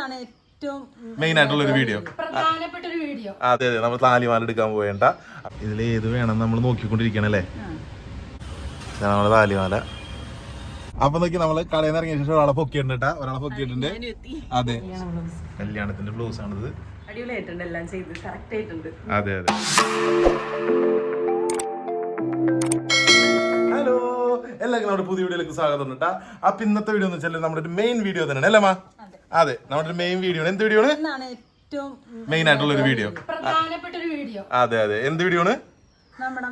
ഇന്നാണ് ഏറ്റവും മെയിൻ ആയിട്ടുള്ള ഒരു വീഡിയോ പ്രധാനപ്പെട്ട ഒരു വീഡിയോ അതെ അതെ. നമ്മൾ താലിമാല എടുക്കാൻ പോയേണ്ട ഇതിൽ ഏത് വേണം നമ്മൾ നോക്കിക്കൊണ്ടിരിക്കണല്ലേ ഇതാണ് നമ്മളെ താലിമാല അപ്പൊ നോക്കി നമ്മൾ കടയിൽ നിന്ന് ഇറങ്ങിയ ശേഷം ഒരാളെ പൊക്കിയിട്ടുണ്ട് ഒരാളെ പൊക്കിയിട്ടുണ്ട്. അതെ. കല്യാണത്തിന്റെ ബ്ലൗസ് ആണിത് അടിപൊളിയായിട്ടുണ്ട്. എല്ലാം ചെയ്ത് കറക്റ്റ് ആയിട്ടുണ്ട്. അതെ അതെ. ഹലോ എല്ലാവർക്കും നമ്മുടെ പുതിയ വീഡിയോയിലേക്ക് സ്വാഗതം ഉണ്ട് ട്ടാ. അപ്പൊ ഇന്നത്തെ വീഡിയോ എന്ന് വെച്ചാൽ നമ്മുടെ ഒരു മെയിൻ വീഡിയോ തന്നെയാണ്. അല്ലേ മാ? അതെ നമ്മുടെ മെയിൻ വീഡിയോ എന്ത് വീഡിയോ ആണ് ഏറ്റവും മെയിൻ ആയിട്ടുള്ള ഒരു വീഡിയോ പ്രധാനപ്പെട്ട ഒരു വീഡിയോ അതെ അതെ. എന്ത് വീഡിയോ ആണ് നമ്മുടെ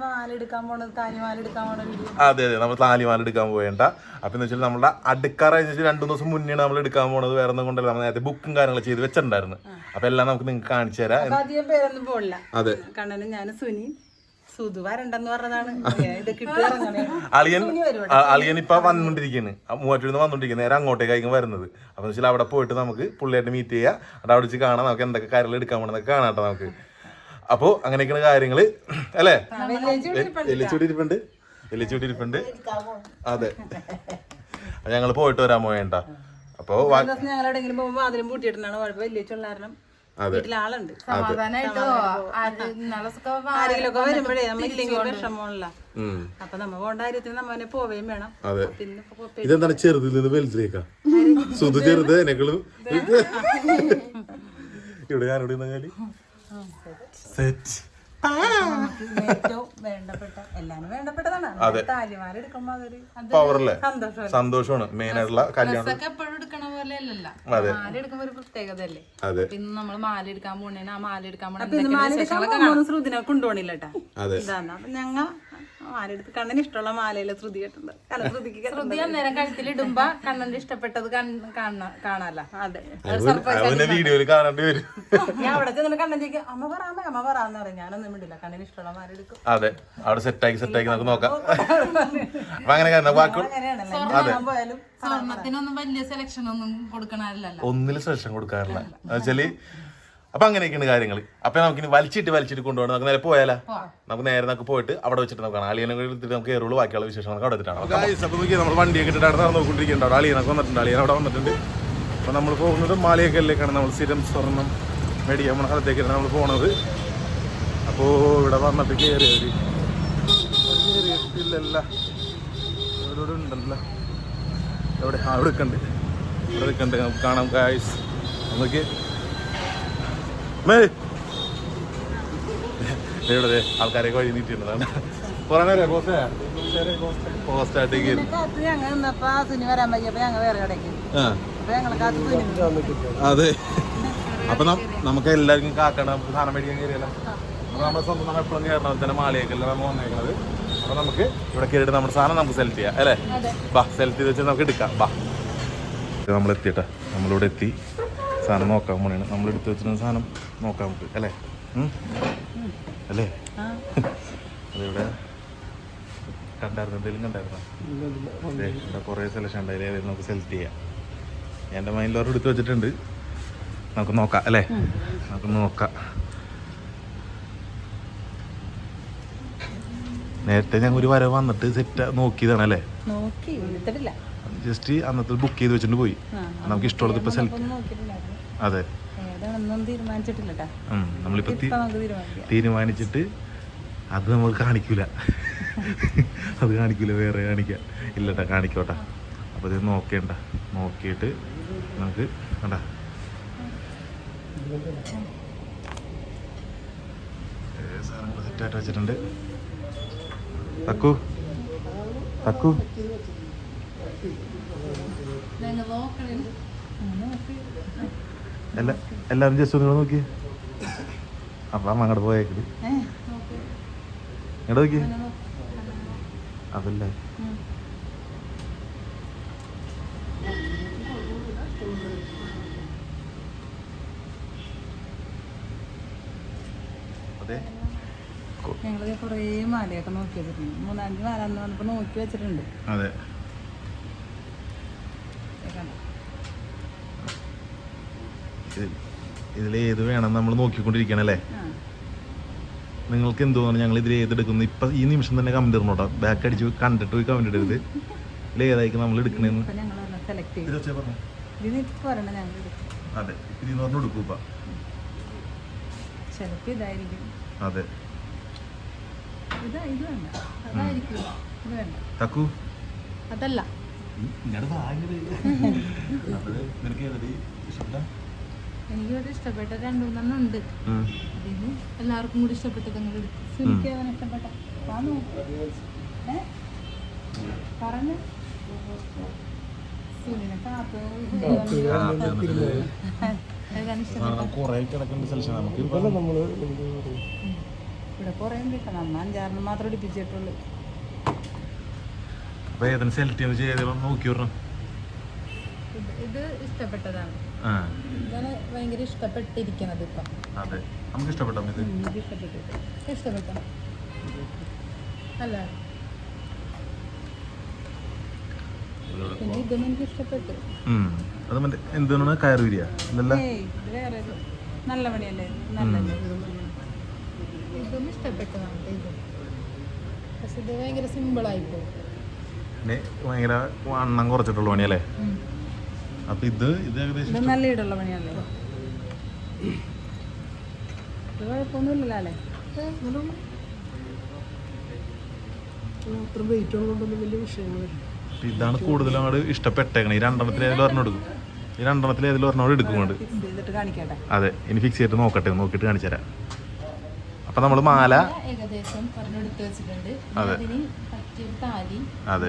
പോണത് പോണ വീഡിയോ അതെ അതെ. നമ്മൾ താലിമാല എടുക്കാൻ പോയേണ്ട അപ്പൊ എന്ന് വെച്ചാൽ നമ്മുടെ അടുക്കാറ രണ്ടു ദിവസം മുന്നേ നമ്മൾ എടുക്കാൻ പോണത്. വേറെ ഒന്നും കൊണ്ടല്ല. നമ്മൾ നേരത്തെ ബുക്കും കാര്യങ്ങളും ചെയ്ത് വെച്ചിട്ടുണ്ടായിരുന്നു. അപ്പൊ എല്ലാം നമുക്ക് നിങ്ങൾക്ക് കാണിച്ചു തരാം. അപ്പൊ അധികം പേരൊന്നും പോണില്ല. അതെ. കണ്ണനും ഞാൻ സുനി അളിയൻ അളിയൻ ഇപ്പൊ വന്നോണ്ടിരിക്കുന്നു മൂവാറ്റൂരിൽ നിന്ന് വന്നോണ്ടിരിക്കുന്നത് നേരെ അങ്ങോട്ടേക്കായിരിക്കും വരുന്നത്. അപ്പൊ വെച്ചാൽ അവിടെ പോയിട്ട് നമുക്ക് പുള്ളിയായിട്ട് മീറ്റ് ചെയ്യാം. അവിടെ അവിടെ വെച്ച് കാണാം. നമുക്ക് എന്തൊക്കെ കാര്യങ്ങൾ എടുക്കാൻ പോകണമെന്നൊക്കെ കാണാം ട്ടോ നമുക്ക്. അപ്പോ അങ്ങനെയൊക്കെയാണ് കാര്യങ്ങൾ. അല്ലേ? എല്ലിച്ചൂടിരിപ്പുണ്ട് എല്ലിച്ചൂടിരിപ്പുണ്ട് അതെ. ഞങ്ങൾ പോയിട്ട് വരാൻ പോയേണ്ട അപ്പോ പോകുമ്പോ ഞങ്ങൾ എവിടെയെങ്കിലും പോകുമ്പോൾ അതിലും പൂട്ടിയിട്ടാണ് കുഴപ്പമില്ല. വലിയ ചുള്ളാരണം ആളുണ്ട് സമാധാനായിട്ടോ? അത് ഇന്നലെ ഒക്കെ ആരെങ്കിലുമൊക്കെ വരുമ്പോഴേ നമ്മളില്ലെങ്കിൽ വിഷമമുള്ള അപ്പൊ നമ്മ പോകേണ്ട കാര്യത്തിന് നമ്മനെ പോവുകയും വേണം. അതെ. ഇതെന്താണ് ചെറുതിൽ നിന്ന് വലുതിലേക്കാ? സുധു ചെറുത് എന്നെക്കളും ഇവിടെ ഞാനിവിടെ നിന്നാൽ സെറ്റ് അതൊരു പവറല്ലേ? സന്തോഷം സന്തോഷമാണ്. മെയിൻ ആയിട്ടുള്ള കല്യാണം. ഡ്രസ്സൊക്കെ എപ്പോഴും എടുക്കണ പോലെ അല്ലല്ല അതെ. മാല എടുക്കുമ്പോ ഒരു പ്രത്യേകത അല്ലേ അതെ അതെ. ഇതാണ്. അപ്പൊ ഞങ്ങ മാല എടുത്ത് കണ്ണിന് ഇഷ്ടമുള്ള മാലയിലെ ശ്രുതി കേട്ടിട്ടുണ്ട്. അല്ല ശ്രുതിക്ക് ശ്രുതി അന്നേരം കഴുത്തിലിടുമ്പോ കണ്ണന്റെ ഇഷ്ടപ്പെട്ടത് കാണാല്ല. അതെ അവനെ വീഡിയോയിൽ കാണേണ്ടി വരും. ഞാൻ അവിടെ ചെന്നിട്ട് ചോദിക്കും അമ്മ പറയാമേ അമ്മ പറയാന്ന് പറയും. ഞാനൊന്നും വിടില്ല കണ്ണിന് ഇഷ്ടമുള്ള മാല എടുക്കും. അതെ. അവിടെ സെറ്റാക്കി സെറ്റാക്കി നമുക്ക് നോക്കാം. അപ്പൊ അങ്ങനെ സ്വർണത്തിനൊന്നും വലിയ സെലക്ഷൻ ഒന്നും കൊടുക്കണല്ലോ ഒന്നിലും സെലക്ഷൻ കൊടുക്കാറില്ല. എന്നുവെച്ചാൽ അപ്പൊ അങ്ങനെയൊക്കെയാണ് കാര്യങ്ങൾ അപ്പൊ നമുക്ക് ഇനി വലിച്ചിട്ട് വലിച്ചിട്ട് കൊണ്ടുപോകണം. നമുക്ക് നേരെ പോയാലാ? നമുക്ക് നേരെ നമുക്ക് പോയിട്ട് അവിടെ വെച്ചിട്ട് നമുക്ക് അളിയനെ നമുക്ക് കയറുള്ളൂ ബാക്കിയുള്ള വിശേഷം നമുക്ക് അവിടെ എത്തിട്ടാണ് നമ്മൾ വണ്ടിയൊക്കെ ഇട്ടിട്ട് അവിടെ നോക്കിക്കൊണ്ടിരിക്കുന്നുണ്ട്. അവിടെ അളിയനൊക്കെ വന്നിട്ടുണ്ട്. അളിയൻ അവിടെ വന്നിട്ടുണ്ട്. അപ്പൊ നമ്മൾ പോകുന്നത് മാളിയേക്കല്ലേക്കാണ് നമ്മൾ സ്ഥിരം സ്വർണം മേടിക്കാൻ പോണ സ്ഥലത്തേക്കാണ് നമ്മൾ പോണത്. അപ്പോ ഇവിടെ വന്നിട്ട് കയറി ഒരു കയറിയിട്ടില്ലല്ല ഇവിടെ ഉണ്ടല്ലോ. എവിടെ? അവിടെ നിൽക്കണ്ട്. ഇവിടെ നിൽക്കണ്ട്. നമുക്ക് കാണാം ഗായ്സ് നമുക്ക് ഇവിടെ ആൾക്കാരെയൊക്കെ വഴി അതെ. അപ്പൊ നമുക്ക് എല്ലാവർക്കും കാക്കണം നമുക്ക് സാധനം മേടിക്കാൻ കയറിയല്ലോ. അപ്പൊ നമ്മുടെ സ്വന്തം നമ്മൾ എപ്പോഴും കയറണം തന്നെ മാളിയേക്കല്ല നമ്മൾ വന്നേക്കുന്നത് അപ്പൊ നമുക്ക് ഇവിടെ കയറിയിട്ട് നമ്മുടെ സാധനം നമുക്ക് സെലക്ട് ചെയ്യാം അല്ലേ? ബാ സെലക്ട് ചെയ്ത് വെച്ചാൽ നമുക്ക് എടുക്കാം. ബാ. നമ്മൾ എത്തിയിട്ടാ നമ്മളിവിടെ എത്തി. സാധനം നോക്കാൻ പോണേണ്. നമ്മൾ എടുത്ത് വെച്ചിരുന്ന സാധനം നോക്കാം നമുക്ക് അല്ലേ? അല്ലേ? അതിവിടെ കണ്ടായിരുന്നു എന്തെങ്കിലും കണ്ടായിരുന്നോ? കുറേ സെലക്ഷൻ ഉണ്ട് നമുക്ക് സെലക്ട് ചെയ്യാം. എന്റെ മൈൻഡിൽ ഓരോ എടുത്ത് വെച്ചിട്ടുണ്ട്. നമുക്ക് നോക്കാം അല്ലേ? നമുക്ക് നോക്കാം. നേരത്തെ ഞങ്ങൾ ഒരു വരവ് വന്നിട്ട് സെറ്റ് നോക്കിയതാണ് അല്ലേ? ജസ്റ്റ് അന്നത്തെ ബുക്ക് ചെയ്ത് വെച്ചിട്ട് പോയി. നമുക്ക് ഇഷ്ടമുള്ളത് ഇപ്പൊ സെലക്ട് അതെ. നമ്മളിപ്പോ തീരുമാനിച്ചിട്ട് അത് നമ്മൾ കാണിക്കൂല. അത് കാണിക്കൂല വേറെ കാണിക്കാം. ഇല്ലട്ടാ കാണിക്കോട്ടാ. അപ്പോൾ ഇത് നോക്കേണ്ട നോക്കിയിട്ട് നമുക്ക് കണ്ടാ. സാധനങ്ങൾ സെറ്റായിട്ട് വെച്ചിട്ടുണ്ട്. തക്കു തക്കു. നോക്കണേ എല്ലാ എല്ലാവരും ജസ്റ്റ് ഒന്ന് നോക്കി അപ്പം അമ്മ അങ്ങോട്ട് പോയേക്കൽ ഏഹ് ഇങ്ങോട്ട് നോക്കി. അതല്ലേ? അതെ. ഞങ്ങൾ കുറേ മാലയൊക്കെ നോക്കി വെച്ചിട്ടുണ്ട് മൂന്നാഞ്ച് മാല എന്ന് പറഞ്ഞപ്പോ നോക്കി വെച്ചിട്ടുണ്ട്. അതെ? ഇതിൽ ഏത് വേണം നമ്മൾ നോക്കിക്കൊണ്ടിരിക്കണല്ലേ നിങ്ങൾക്ക് എന്ത് തോന്നുന്നു ഞങ്ങൾ ഇതിൽ ഏതെടുക്കുന്നു ഇപ്പൊ ഈ നിമിഷം തന്നെ കമന്റ് ഇടണോട്ടോ ബാക്ക് അടിച്ച് കണ്ടിട്ട് പോയി കമന്റ് ഇടരുത്. ഇതിൽ ഏതായിരിക്കും നമ്മൾ എടുക്കണേന്ന്? അതെ. ഇതിന്ന് പറഞ്ഞു ഇതായിരിക്കും. അതെ. തക്കു അതല്ല. നിനക്ക് ഏതാ ഇഷ്ടപ്പെട്ട എനിക്ക് ഇവിടെ ഇഷ്ടപ്പെട്ട രണ്ടു മൂന്നെണ്ണം ഉണ്ട് അതിന് എല്ലാവർക്കും കൂടി ഇഷ്ടപ്പെട്ടത് അങ്ങനെ എടുക്കും. സുനിക്ക് അവൻ ഇഷ്ടപ്പെട്ട പറഞ്ഞു. സുനിനെ കാത്തു ഇവിടെ കുറേ ഉണ്ട് കേട്ടോ. നമ്മ അഞ്ചാറിന് മാത്രം ഇടിപ്പിച്ചിട്ടുള്ളൂ അപ്പൊ ഏതെങ്കിലും സെലക്ട് ചെയ്യുന്ന ചെയ്തോളം നോക്കി വരണം ഇത് ഇഷ്ടപ്പെട്ടതാണ്. ഭയങ്കര ഇഷ്ടപ്പെട്ടിരിക്കുന്നത് ഇപ്പം. അതെ. നമുക്ക് ഇഷ്ടപ്പെട്ടോ ഇത്? ഇഷ്ടപ്പെട്ടു? അല്ല. ഇതൊന്നും. അത് മറ്റേ എന്താണ് കയർ വിരിയ? അല്ലല്ല. നല്ല പണിയല്ലേ? നല്ലല്ലേ? ഇതും ഇഷ്ടപ്പെട്ടതാണ് ഇതും. പക്ഷെ ഇത് ഭയങ്കര സിമ്പിളായിപ്പോ ഭയങ്കര വണ്ണം കുറച്ചിട്ടുള്ള പണിയല്ലേ? അപ്പൊ ഇത് ഇത് ഏകദേശം നല്ല ഇടുള്ള പണിയല്ലേ? ഇത് കുഴപ്പമൊന്നുമില്ലല്ലോ അല്ലേ? അത്ര വെയിറ്റ് ഉള്ളതുകൊണ്ടൊന്നും വലിയ വിഷയങ്ങളില്ല ഇപ്പൊ ഇതാണ് കൂടുതൽ അങ്ങോട്ട് ഇഷ്ടപ്പെട്ടേക്കണം. ഈ രണ്ടെണ്ണത്തിൽ ഏതിലും ഒരെണ്ണം എടുക്കും. ഈ രണ്ടെണ്ണത്തിൽ ഏതിലും ഒരെണ്ണം എടുക്കുന്നുണ്ട് ചെയ്തിട്ട് കാണിക്കട്ടെ. അതെ ഇനി ഫിക്സ് ചെയ്തിട്ട് നോക്കട്ടെ. നോക്കിയിട്ട് കാണിച്ചു തരാം. അപ്പൊ നമ്മൾ മാല അതെ. അതെ.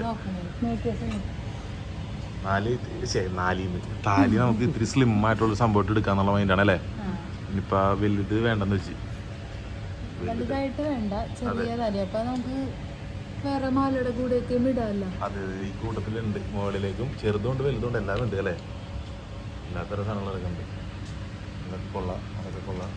നാല് ശരി നാലിന്ന്. താലി നമുക്ക് ഇത്തിരി സ്ലിം ആയിട്ടുള്ള സംഭവം എടുക്കാന്നുള്ള മൈൻഡാണ് അല്ലേ ഇനിയിപ്പോ വലുത് വേണ്ടെന്ന് വെച്ച്. വലുതായിട്ട് വേണ്ട ചെറിയ താലി. അപ്പൊ നമുക്ക് വേറെ മാലയുടെ ഇടാമല്ലോ അതെ ഈ കൂട്ടത്തിലുണ്ട് മുകളിലേക്കും ചെറുതുകൊണ്ട് വലുതുകൊണ്ട് എല്ലാം ഉണ്ട് അല്ലേ? എല്ലാത്തരം സാധനങ്ങളൊക്കെ ഉണ്ട്. കൊള്ളാം അതൊക്കെ കൊള്ളാം.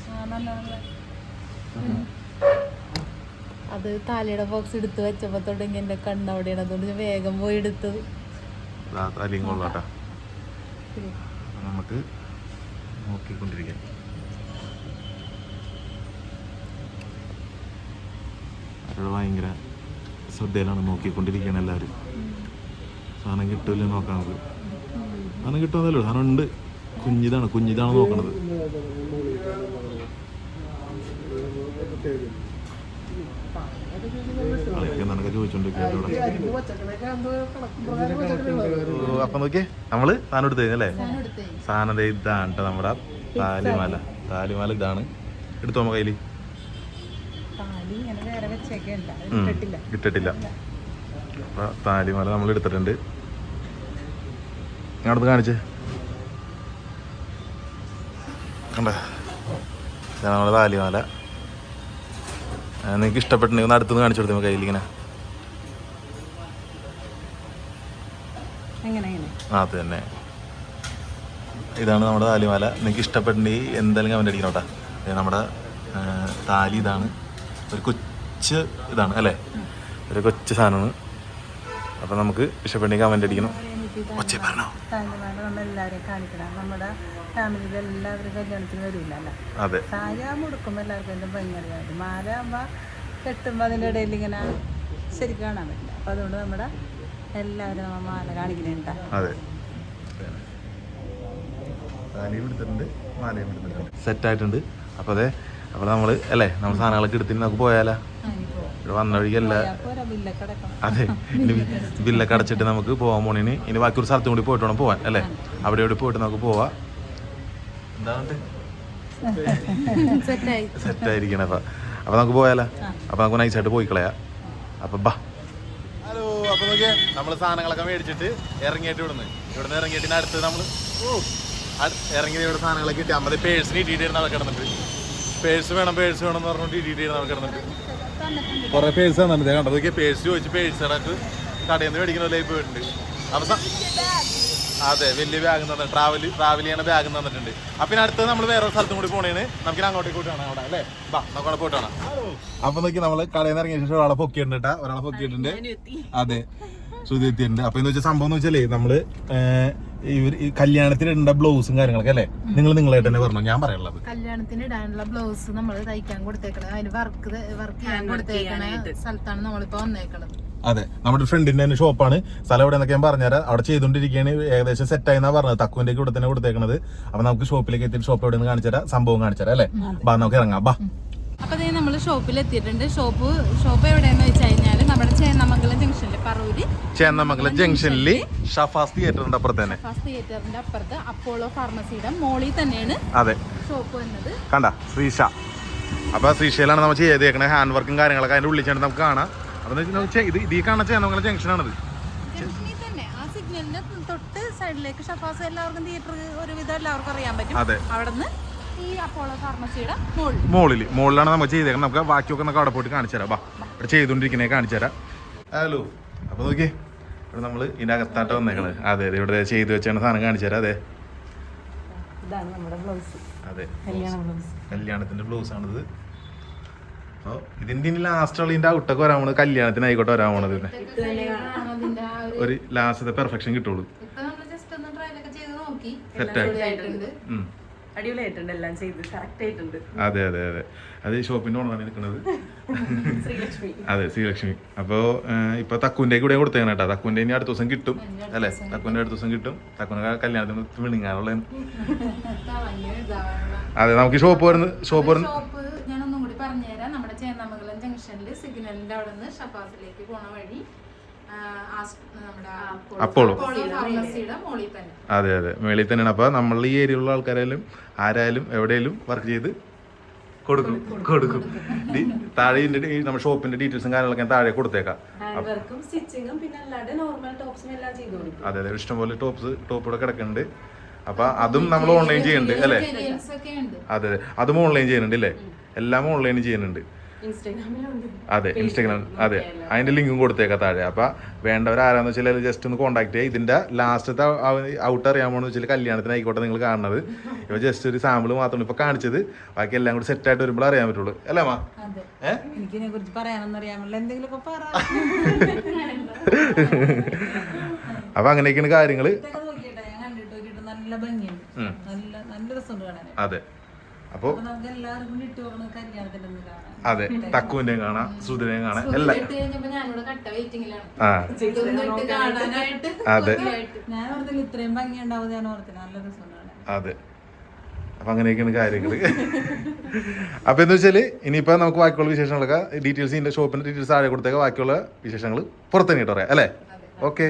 അത് താലിയുടെ ബോക്സ് എടുത്ത് വെച്ചപ്പോ തുടങ്ങി എന്റെ കണ്ണവിടെയാണ്. അതുകൊണ്ട് ഞാൻ വേഗം പോയി എടുത്തത്. കൊള്ളാട്ടാ നമുക്ക് നോക്കിക്കൊണ്ടിരിക്കാം. അവരോട് ഭയങ്കര ശ്രദ്ധയിലാണ് നോക്കിക്കൊണ്ടിരിക്കുകയാണ് എല്ലാവരും. സാധനം കിട്ടില്ല നോക്കാം നമുക്ക്. സാധനം കിട്ടുന്നതല്ലോ സാധനം ഉണ്ട്. കുഞ്ഞിതാണ്. കുഞ്ഞിതാണ് നോക്കണത്. അപ്പൊ നോക്കിയേ നമ്മൾ സാധനം എടുത്തു കഴിഞ്ഞല്ലേ? സാധനം ഇതാണ് നമ്മുടെ താലിമാല. താലിമാല ഇതാണ്. എടുത്തോ നമ്മ കയ്യിൽ? കിട്ടിട്ടില്ല അപ്പൊ താലിമാല നമ്മൾ എടുത്തിട്ടുണ്ട്. ഇങ്ങോട്ട് കാണിച്ചേ. കണ്ട? ഇതാണ് നമ്മുടെ താലിമാല. നിങ്ങൾക്ക് ഇഷ്ടപ്പെട്ടുണ്ടെങ്കിൽ ഒന്ന് അടുത്തുനിന്ന് കാണിച്ചു കൊടുത്തു കയ്യിൽ ഇങ്ങനെ അത് തന്നെ. ഇതാണ് നമ്മുടെ താലിമാല. നിങ്ങൾക്ക് ഇഷ്ടപ്പെട്ടുണ്ടെങ്കിൽ എന്തായാലും കമന്റ് അടിക്കണം കേട്ടോ. നമ്മുടെ താലി ഇതാണ്. ഒരു കൊച്ച് ഇതാണ് അല്ലേ? ഒരു കൊച്ചു സാധനമാണ്. അപ്പം നമുക്ക് ഇഷ്ടപ്പെട്ടെങ്കിൽ കമന്റ് അടിക്കണം. താലിമാല നമ്മൾ എല്ലാവരെയും കാണിക്കണം. നമ്മുടെ ഫാമിലിയിൽ എല്ലാവരും കല്യാണത്തിന് വരില്ല അല്ല അതെ. സാരി ആകുമ്പോൾ എടുക്കുമ്പോൾ എല്ലാവർക്കും എന്റെ ഭയങ്കരമായിട്ട് മാല ആകുമ്പോൾ കെട്ടുമ്പോൾ അതിന്റെ ഇടയിൽ ഇങ്ങനെ ശരി കാണാൻ പറ്റില്ല. അപ്പം അതുകൊണ്ട് നമ്മുടെ എല്ലാവരും നമ്മൾ മാല കാണിക്കുന്നുണ്ട് സെറ്റ് ആയിട്ടുണ്ട്. അപ്പോൾ അതെ അപ്പോൾ നമ്മൾ അല്ലേ? നമ്മൾ സാധനങ്ങളൊക്കെ എടുത്തിട്ട് നമുക്ക് പോയാലോ? ഇവിടെ വന്ന വഴിക്കല്ല അതെ ഇനി ബില്ലൊക്കെ അടച്ചിട്ട് നമുക്ക് പോകാൻ പോണിന് ഇനി ബാക്കി ഒരു സ്ഥലത്തും കൂടി പോയിട്ട് വേണം പോവാൻ അല്ലേ? അവിടെ ഇവിടെ പോയിട്ട് നമുക്ക് പോവാം. എന്താണ് സെറ്റായി സെറ്റ് ആയിരിക്കണം അപ്പൊ അപ്പൊ നമുക്ക് പോയാലോ? അപ്പൊ നമുക്ക് നൈസായിട്ട് പോയി കളയാ അപ്പൊ ബാ. ഹലോ അപ്പൊ നോക്കിയേ നമ്മൾ സാധനങ്ങളൊക്കെ മേടിച്ചിട്ട് ഇറങ്ങിയിട്ട് ഇവിടുന്ന്. ഇവിടുന്ന് ഇറങ്ങിയിട്ട് അടുത്ത് നമ്മൾ ഓ ഇറങ്ങിയത് ഇവിടെ സാധനങ്ങളൊക്കെ കിട്ടി. അമ്മത് പേഴ്സിന് ഇട്ടിട്ട് കിടന്നിട്ട് പേഴ്സ് വേണം പേഴ്സ് വേണം എന്ന് പറഞ്ഞിട്ട് ഇട്ടിട്ട് നടക്കിടന്നിട്ട് കുറെ പേഴ്സ് തന്നിട്ടുണ്ട്. കണ്ടത് പേഴ്സ് ചോദിച്ച് പേഴ്സ് കണക്ക് കടയിൽ നിന്ന് മേടിക്കുന്ന പോലെ പോയിട്ടുണ്ട്. അപ്പൊ അതെ വലിയ ബാഗ് തന്നെ ട്രാവൽ ട്രാവൽ ചെയ്യണ ബാഗ് തന്നിട്ടുണ്ട്. അപ്പൊ അടുത്തത് നമ്മൾ വേറെ സ്ഥലത്തും കൂടി പോണേന് നമുക്ക് അങ്ങോട്ടേക്ക് പോയിട്ടാണ് അവിടെ അല്ലേ? ബാ നമുക്ക് അവിടെ അപ്പൊ നോക്കി നമ്മൾ കടയിൽ നിന്ന് ഇറങ്ങിയ ശേഷം ഒരാളെ പൊക്കിയിട്ടുണ്ട് കേട്ടാ ഒരാളെ പൊക്കിയിട്ടുണ്ട്. അതെ ശ്രുതി എത്തിയിട്ടുണ്ട് അപ്പൊ എന്ന് വെച്ചാൽ സംഭവം എന്ന് വെച്ചാലേ നമ്മൾ ഇവർ ഈ കല്യാണത്തിന് ഇടേണ്ട ബ്ലൗസും കാര്യങ്ങളൊക്കെ അല്ലേ? നിങ്ങൾ നിങ്ങളായിട്ട് തന്നെ പറഞ്ഞു ഞാൻ പറയാനുള്ളത്. കല്യാണത്തിന് ഇടാനുള്ള ബ്ലൗസ് നമ്മൾ തയ്ക്കാൻ കൊടുത്തേക്കണം അതിന് വർക്ക് വർക്ക് ചെയ്യാൻ കൊടുത്തേക്കണ സ്ഥലത്താണ് നമ്മളിപ്പോ വന്നേക്കണത്. അതെ നമ്മുടെ ഫ്രണ്ടിന്റെ തന്നെ ഷോപ്പാണ് സ്ഥലം എവിടെ എന്നൊക്കെ ഞാൻ പറഞ്ഞുതരാം. അവിടെ ചെയ്തുകൊണ്ടിരിക്കുകയാണ് ഏകദേശം സെറ്റ് ആയിന്നാ പറഞ്ഞത്. തക്കുവിന്റെ ഇവിടെ തന്നെ കൊടുത്തേക്കണത്. അപ്പൊ നമുക്ക് ഷോപ്പിലേക്ക് എത്തി ഷോപ്പ് എവിടെ നിന്ന് കാണിച്ചുതരാം സംഭവം കാണിച്ചുതരാം അല്ലേ? ബാ നമുക്ക് ഇറങ്ങാം. ബാ. അപ്പൊ നമ്മൾ ഷോപ്പിൽ എത്തിയിട്ടുണ്ട് ഷോപ്പ് ഷോപ്പ് എവിടെയെന്ന് വെച്ച് കഴിഞ്ഞാൽ നമ്മുടെ ചേന്നമംഗലം ജംഗ്ഷനിൽ പറവൂര്. ചേന്നമംഗലം ജംഗ്ഷനിൽ ഷഫാസ് തിയേറ്ററിന്റെ അപ്പുറത്ത് തന്നെ ഫസ്റ്റ് തിയേറ്ററിന്റെ അപ്പുറത്ത് അപ്പോളോ ഫാർമസിയുടെ മോളിൽ തന്നെയാണ് അതെ. ഷോപ്പ് വന്നത് കണ്ട ശ്രീഷ. അപ്പൊ ശ്രീഷയിലാണ് നമ്മൾ ചെയ്തേക്കുന്നത് ഹാൻഡ് വർക്കും കാര്യങ്ങളൊക്കെ അതിന്റെ ഉള്ളിൽ ചെന്ന് നമുക്ക് കാണാം. അതെന്ന് വെച്ചാൽ ഇത് ഇതീ കാണാൻ ചേന്നമംഗലം ജംഗ്ഷൻ ആണത് തന്നെ ആ സിഗ്നലിന്റെ തൊട്ട് സൈഡിലേക്ക് ഷഫാസ് എല്ലാവർക്കും തിയേറ്റർ ഒരുവിധം എല്ലാവർക്കും അറിയാൻ പറ്റും. അതെ. അവിടുന്ന് ഈ അപ്പോളോ ഫാർമസിയുടെ മോളിൽ. മുകളിൽ മുകളിലാണ് നമ്മൾ ചെയ്തേക്കുന്നത് നമുക്ക് ബാക്കിയൊക്കെ നമുക്ക് അവിടെ പോയിട്ട് കാണിച്ചു തരാം. ഇവിടെ ചെയ്തുകൊണ്ടിരിക്കണേ കാണിച്ചു തരാം. ഹലോ അപ്പോൾ നോക്കിയേ ഇവിടെ നമ്മൾ ഇതിനകത്തായിട്ട് വന്നേക്കണ്. അതെ അതെ ഇവിടെ ചെയ്ത് വെച്ചാണ് സാധനം കാണിച്ചു തരാം അതെ. ഇതാണ് നമ്മുടെ ബ്ലൗസ് അതെ കല്യാണ ബ്ലൗസ് കല്യാണത്തിന്റെ ബ്ലൗസ് ആണിത്. അപ്പോൾ ഇതിന്റെ ഇനി ലാസ്റ്റ് ഉള്ളതിന്റെ ഔട്ടൊക്കെ വരാൻ പോണത് കല്യാണത്തിന് ആയിക്കോട്ടെ വരാൻ പോണത് പിന്നെ. ആ ഒരു ലാസ്റ്റത്തെ പെർഫെക്ഷൻ കിട്ടുള്ളൂ. ഇപ്പൊ അടിപൊളിയായിട്ടുണ്ട് എല്ലാം ചെയ്ത് കറക്റ്റ് ആയിട്ടുണ്ട്. അതെ അതെ അതെ. അത് ഷോപ്പിന്റെ ഓണറാണ് നിൽക്കുന്നത് ശ്രീലക്ഷ്മി. അതെ ശ്രീലക്ഷ്മി. അപ്പോൾ ഇപ്പൊ തക്കുന്റെ കൂടെ കൊടുത്തേ കേട്ടോ. തക്കുന്റെ ഇനി അടുത്ത ദിവസം കിട്ടും അല്ലെ? തക്കുന്റെ അടുത്ത ദിവസം കിട്ടും. തക്കുന്റെ കല്യാണത്തിന് വിളിങ്ങാനുള്ള അതെ നമുക്ക് ഷോപ്പ് വരുന്നത് ഷോപ്പ് വരുന്നത് ഞാനൊന്നും ഞാൻ ഒന്നും കൂടി പറഞ്ഞുതരാം. നമ്മുടെ ചേന്നമംഗലം ജംഗ്ഷനിൽ സിഗ്നലിന്റെ അവിടെ നിന്ന് ഷപ്പാസിലേക്ക് പോണ വഴി അപ്പോളോ. അതെ അതെ. മേളിൽ തന്നെയാണ്. അപ്പൊ നമ്മൾ ഈ ഏരിയയിലുള്ള ആൾക്കാരായാലും ആരായാലും എവിടെയാലും വർക്ക് ചെയ്ത് കൊടുക്കും. കൊടുക്കും. താഴെ ഇതിന്റെ നമ്മുടെ ഷോപ്പിന്റെ ഡീറ്റെയിൽസും കാര്യങ്ങളൊക്കെ താഴെ കൊടുത്തേക്കാം. ഹാൻഡ് വർക്കും സ്റ്റിച്ചിങ്ങും പിന്നെ അല്ലാതെ നോർമൽ ടോപ്സും എല്ലാം ചെയ്ത് കൊടുക്കും. അതെ അതെ. ഇഷ്ടംപോലെ ടോപ്സ് ടോപ്പ് ഇവിടെ കിടക്കുന്നുണ്ട്. അപ്പൊ അതും നമ്മൾ ഓൺലൈൻ ചെയ്യുന്നുണ്ട് അല്ലേ? മെറ്റീരിയൽസ് ഒക്കെ ഉണ്ട്. അതെ അതെ. അതും ഓൺലൈൻ ചെയ്യുന്നുണ്ട് അല്ലേ എല്ലാം ഓൺലൈൻ ചെയ്യുന്നുണ്ട്. അതെ ഇൻസ്റ്റാഗ്രാം അതെ. അതിന്റെ ലിങ്കും കൊടുത്തേക്കാം താഴെ. അപ്പൊ വേണ്ടവർ ആരാന്ന് വെച്ചാൽ ജസ്റ്റ് ഒന്ന് കോൺടാക്ട് ചെയ്യുക ഇതിന്റെ ലാസ്റ്റത്തെ ഔട്ട് അറിയാമോന്ന് വെച്ചാൽ കല്യാണത്തിന് ആയിക്കോട്ടെ നിങ്ങൾ കാണുന്നത് ഇപ്പൊ ജസ്റ്റ് ഒരു സാമ്പിൾ മാത്രമാണ് ഇപ്പൊ കാണിച്ചത്. ബാക്കി എല്ലാം കൂടി സെറ്റ് ആയിട്ട് വരുമ്പോൾ അറിയാൻ പറ്റുള്ളൂ. അല്ലേ മാ? അപ്പൊ അങ്ങനെയൊക്കെയാണ് കാര്യങ്ങൾ. നല്ല ഭംഗിയുണ്ട്. നല്ല നല്ല രസമുണ്ട് കാണാൻ അതെ. അപ്പോൾ അതെ തക്കുവിന്റെയും കാണാം സുധിനെയും കാണാം എല്ലാം. ആ. അതെ. അതെ. അപ്പൊ അങ്ങനെയൊക്കെയാണ് കാര്യങ്ങൾ അപ്പൊ എന്ന് വെച്ചാൽ ഇനിയിപ്പോ നമുക്ക് ബാക്കിയുള്ള വിശേഷങ്ങളൊക്കെ ഡീറ്റെയിൽസ് ഇതിന്റെ ഷോപ്പിന്റെ ഡീറ്റെയിൽസ് താഴെ കൊടുത്തേക്ക്. ബാക്കിയുള്ള വിശേഷങ്ങൾ പുറത്തുനിന്നിട്ട് പറയാം അല്ലേ? ഓക്കെ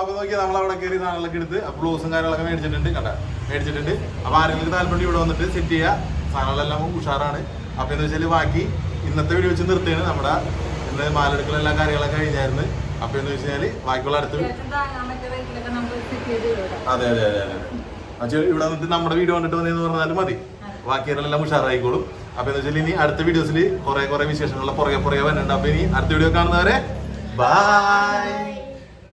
അപ്പൊ നോക്കിയാൽ നമ്മൾ അവിടെ കയറി സാധനങ്ങളൊക്കെ എടുത്ത് ബ്ലൗസും കാര്യങ്ങളൊക്കെ മേടിച്ചിട്ടുണ്ട് കണ്ട മേടിച്ചിട്ടുണ്ട്. അപ്പൊ ആരെങ്കിലും താല്പര്യം ഇവിടെ വന്നിട്ട് സെറ്റ് ചെയ്യുക സാധനങ്ങളെല്ലാം ഉഷാറാണ്. അപ്പൊ എന്ന് വെച്ചാൽ ബാക്കി ഇന്നത്തെ വീഡിയോ വെച്ച് നിർത്തിയാണ് നമ്മുടെ ഇന്ന് മാലെടുക്കൽ എല്ലാ കാര്യങ്ങളൊക്കെ കഴിഞ്ഞായിരുന്നു. അപ്പൊ എന്ന് വെച്ചാൽ ബാക്കിയുള്ള അടുത്ത് അതെ അതെ അതെ അതെ. അച്ഛൻ ഇവിടെ വന്നിട്ട് നമ്മുടെ വീഡിയോ കണ്ടിട്ട് വന്നതെന്ന് പറഞ്ഞാൽ മതി. ബാക്കിയെല്ലാം ഉഷാറായിക്കോളും. അപ്പൊ എന്ന് വെച്ചാൽ ഇനി അടുത്ത വീഡിയോസിൽ കുറെ കുറെ വിശേഷങ്ങളുടെ പുറകെ പുറകെ വരുന്നുണ്ട് അപ്പൊ ഇനി അടുത്ത വീഡിയോ കാണുന്നവരെ ബൈ